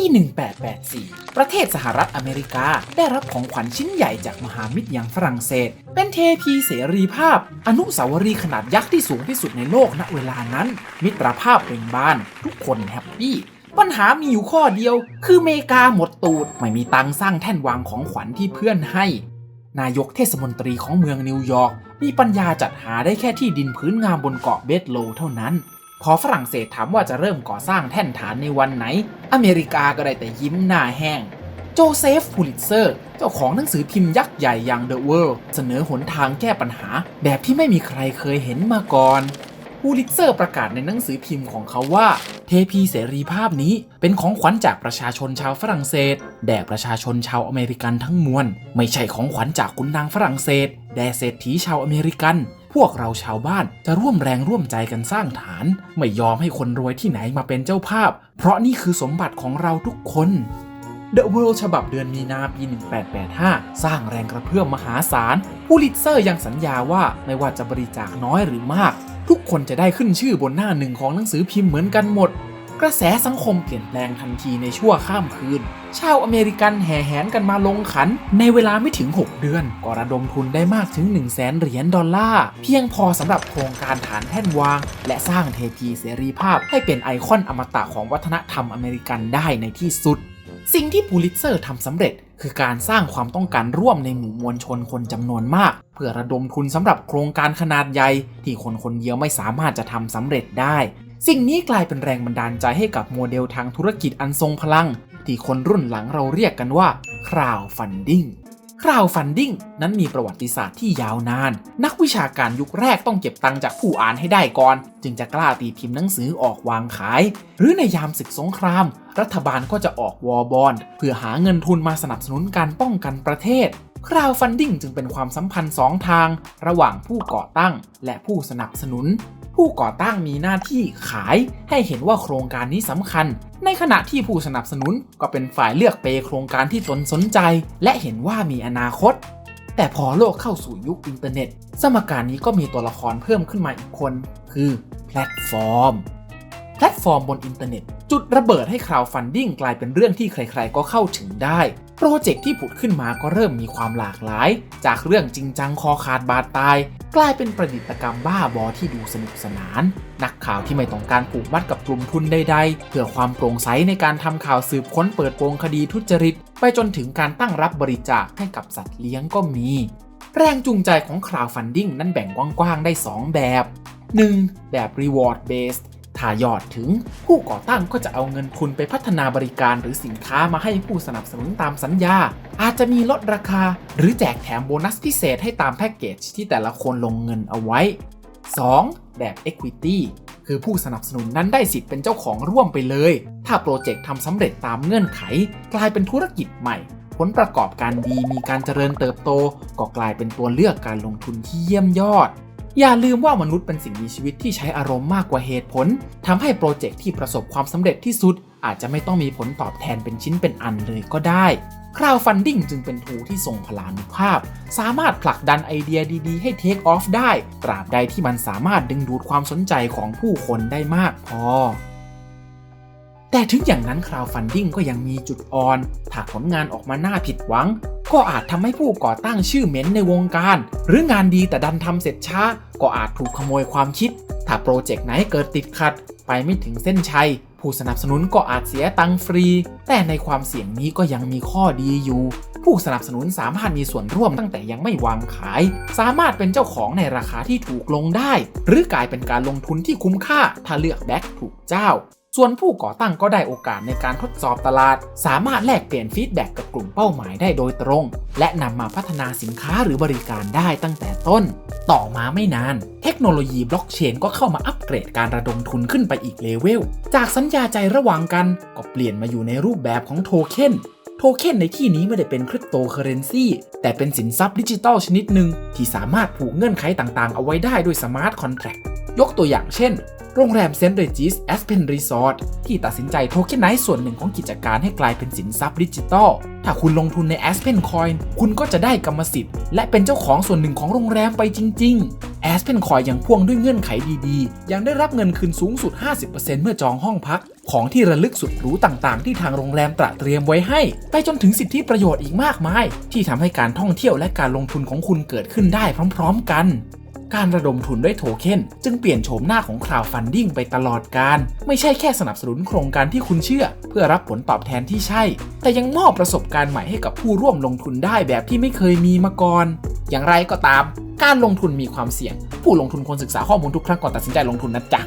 ี 1884 ประเทศสหรัฐอเมริกา ได้รับของขวัญชิ้นใหญ่จากมหามิตรอย่างฝรั่งเศส เป็นเทพีเสรีภาพ อนุสาวรีย์ขนาดยักษ์ที่สูงที่สุดในโลกณเวลานั้น มิตรภาพเบ่งบาน ทุกคนแฮปปี้ปัญหามีอยู่ข้อเดียว คือเมกาหมดตูด ไม่มีตังสร้างแท่นวางของขวัญที่เพื่อนให้ นายกเทศมนตรีของเมืองนิวยอร์กมีปัญญาจัดหาได้แค่ที่ดินพื้นงามบนเกาะเบดโลเท่านั้น พอฝรั่งเศสถามว่าจะเริ่มก่อสร้างแท่นฐานในวันไหน อเมริกาก็ได้แต่ยิ้มหน้าแห้ง โจเซฟพูลิตเซอร์ เจ้าของหนังสือพิมพ์ยักษ์ใหญ่อย่าง The World เสนอหนทางแก้ปัญหา แบบที่ไม่มีใครเคยเห็นมาก่อนพูลิตเซอร์ประกาศในหนังสือพิมพ์ของเขาว่า เทพีเสรีภาพนี้เป็นของขวัญจากประชาชนชาวฝรั่งเศส แด่ประชาชนชาวอเมริกันทั้งมวล ไม่ใช่ของขวัญจากขุนนางฝรั่งเศส แด่เศรษฐีชาวอเมริกัน พวกเราชาวบ้านจะร่วมแรงร่วมใจกันสร้างฐาน ไม่ยอมให้คนรวยที่ไหนมาเป็นเจ้าภาพ เพราะนี่คือสมบัติของเราทุกคน The World ฉบับเดือนมีนาปี 1885 สร้างแรงกระเพื่อมมหาศาล ผู้ลิตเซอร์ยังสัญญาว่าไม่ว่าจะบริจาคน้อยหรือมาก ทุกคนจะได้ขึ้นชื่อบนหน้าหนึ่งของหนังสือพิมพ์เหมือนกันหมด กระแสสังคมเปลี่ยนแปลงทันทีในชั่วข้ามคืน ชาวอเมริกันแห่แหนกันมาลงขัน ในเวลาไม่ถึง 6 เดือน ก็ระดมทุนได้มากถึง 1 0 0 0 0แสนเหรียญดอลลาร์ เพียงพอสำหรับโครงการฐานแท่นวาง และสร้างเทพีเสรีภาพให้เป็นไอคอนอมตะของวัฒนธรรมอเมริกันได้ในที่สุด สิ่งที่พูลิตเซอร์ทำสำเร็จคือการสร้างความต้องการร่วมในหมู่มวลชนคนจำนวนมาก เพื่อระดมทุนสำหรับโครงการขนาดใหญ่ที่คนคนเดียวไม่สามารถจะทำสำเร็จได้ สิ่งนี้กลายเป็นแรงบันดาลใจให้กับโมเดลทางธุรกิจอันทรงพลัง ที่คนรุ่นหลังเราเรียกกันว่า crowdfunding crowdfunding นั้นมีประวัติศาสตร์ที่ยาวนาน นักวิชาการยุคแรกต้องเก็บตังจากผู้อ่านให้ได้ก่อน จึงจะกล้าตีพิมพ์หนังสือออกวางขาย หรือในยามศึกสงคราม รัฐบาลก็จะออกวอร์บอนเพื่อหาเงินทุนมาสนับสนุนการป้องกันประเทศ crowdfunding จึงเป็นความสัมพันธ์สองทาง ระหว่างผู้ก่อตั้งและผู้สนับสนุน ผู้ก่อตั้งมีหน้าที่ขายให้เห็นว่าโครงการนี้สำคัญ ในขณะที่ผู้สนับสนุนก็เป็นฝ่ายเลือกเปย์โครงการที่ตนสนใจ และเห็นว่ามีอนาคต แต่พอโลกเข้าสู่ยุคอินเทอร์เน็ต สมการนี้ก็มีตัวละครเพิ่มขึ้นมาอีกคน คือแพลตฟอร์ม แพลตฟอร์มบนอินเทอร์เน็ต จุดระเบิดให้ crowdfunding กลายเป็นเรื่องที่ใครๆ ก็เข้าถึงได้ โปรเจกต์ที่ผุดขึ้นมาก็เริ่มมีความหลากหลาย จากเรื่องจริงจังคอขาดบาดตาย กลายเป็นประดิษฐกรรมบ้าบอที่ดูสนุกสนาน นักข่าวที่ไม่ต้องการผูกมัดกับกลุ่มทุนใดๆ เพื่อความโปร่งใสในการทำข่าวสืบค้นเปิดโปงคดีทุจริต ไปจนถึงการตั้งรับบริจาคให้กับสัตว์เลี้ยงก็มี แรงจูงใจของ crowdfunding นั้นแบ่งกว้างๆได้ 2 แบบ 1. แบบ reward based ถ้ายอดถึงผู้ก่อตั้งก็จะเอาเงินทุนไปพัฒนาบริการหรือสินค้ามาให้ผู้สนับสนุนตามสัญญา อาจจะมีลดราคา หรือแจกแถมโบนัสพิเศษให้ตามแพ็กเกจที่แต่ละคนลงเงินเอาไว้ 2. แบบ Equity คือผู้สนับสนุนนั้นได้สิทธิ์เป็นเจ้าของร่วมไปเลย ถ้าโปรเจกต์ทำสำเร็จตามเงื่อนไข กลายเป็นธุรกิจใหม่ ผลประกอบการดีมีการเจริญเติบโต ก็กลายเป็นตัวเลือกการลงทุนที่เยี่ยมยอด อย่าลืมว่ามนุษย์เป็นสิ่งมีชีวิตที่ใช้อารมณ์มากกว่าเหตุผลทำให้โปรเจกต์ที่ประสบความสำเร็จที่สุด อาจจะไม่ต้องมีผลตอบแทนเป็นชิ้นเป็นอันเลยก็ได้ crowdfunding จึงเป็นทูที่ทรงพลานุภาพ สามารถผลักดันไอเดียดีๆ ให้ take off ได้ ตราบใดที่มันสามารถดึงดูดความสนใจของผู้คนได้มากพอ แต่ถึงอย่างนั้น crowdfunding ก็ยังมีจุดอ่อนถ้าผลงานออกมาหน่าผิดหวัง ก็อาจทำให้ผู้ก่อตั้งชื่อเหม็นในวงการ หรืองานดีแต่ดันทำเสร็จช้า ก็อาจถูกขโมยความคิด ถ้าโปรเจกต์ไหนเกิดติดขัด ไปไม่ถึงเส้นชัย ผู้สนับสนุนก็อาจเสียตังค์ฟรี แต่ในความเสี่ยงนี้ก็ยังมีข้อดีอยู่ ผู้สนับสนุนสามารถมีส่วนร่วมตั้งแต่ยังไม่วางขาย สามารถเป็นเจ้าของในราคาที่ถูกลงได้ หรือกลายเป็นการลงทุนที่คุ้มค่าถ้าเลือกแบ็กถูกเจ้า ส่วนผู้ก่อตั้งก็ได้โอกาสในการทดสอบตลาด สามารถแลกเปลี่ยนฟีดแบ็กกับกลุ่มเป้าหมายได้โดยตรง และนำมาพัฒนาสินค้าหรือบริการได้ตั้งแต่ต้น ต่อมาไม่นาน เทคโนโลยีบล็อกเชนก็เข้ามาอัปเกรดการระดมทุนขึ้นไปอีกเลเวล จากสัญญาใจระหว่างกัน ก็เปลี่ยนมาอยู่ในรูปแบบของโทเค็นโทเค็นในที่นี้ไม่ได้เป็นคริปโตเคอเรนซีแต่เป็นสินทรัพย์ดิจิตอลชนิดหนึ่งที่สามารถผูกเงื่อนไขต่างๆ เอาไว้ได้ด้วยสมาร์ทคอนแท็ก ยกตัวอย่างเช่น โรงแรมเซนต์เรจิสแอสเพนรีสอร์ทที่ตัดสินใจโทเค็นไนซ์ส่วนหนึ่งของกิจการให้กลายเป็นสินทรัพย์ดิจิตอล ถ้าคุณลงทุนใน Aspen Coin คุณก็จะได้กรรมสิทธิ์ และเป็นเจ้าของส่วนหนึ่งของโรงแรมไปจริง ๆ Aspen Coin ยังพ่วงด้วยเงื่อนไขดีๆ ยังได้รับเงินคืนสูงสุด 50%เมื่อจองห้องพัก ของที่ระลึกสุดหรูต่างๆ ที่ทางโรงแรมตระเตรียมไว้ให้ ไปจนถึงสิทธิประโยชน์อีกมากมาย ที่ทำให้การท่องเที่ยวและการลงทุนของคุณเกิดขึ้นได้พร้อม ๆ กัน การระดมทุนด้วยโทเค็นจึงเปลี่ยนโฉมหน้าของ crowdfunding ไปตลอดการ ไม่ใช่แค่สนับสนุนโครงการที่คุณเชื่อ เพื่อรับผลตอบแทนที่ใช่ แต่ยังมอบประสบการณ์ใหม่ให้กับผู้ร่วมลงทุนได้แบบที่ไม่เคยมีมาก่อน อย่างไรก็ตาม การลงทุนมีความเสี่ยง ผู้ลงทุนควรศึกษาข้อมูลทุกครั้งก่อนตัดสินใจลงทุนนะจ๊ะ